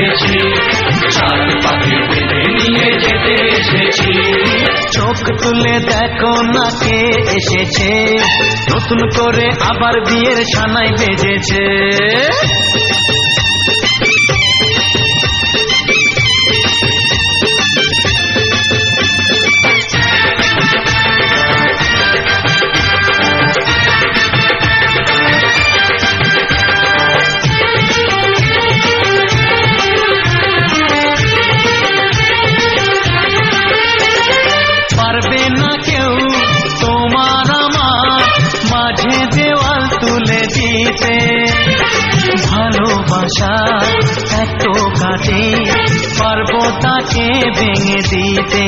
ভালোবেসেছি চার পাখি নিয়ে যেতে এসেছি। চোখ তুলে দেখো না কে এসেছে, নতুন করে আবার বিয়ের সানাই বেজেছে। কেউ তোমার আমার মাঝে দেওয়াল তুলে দিতে। ভালোবাসা এত কাটে পারব তাকে ভেঙে দিতে।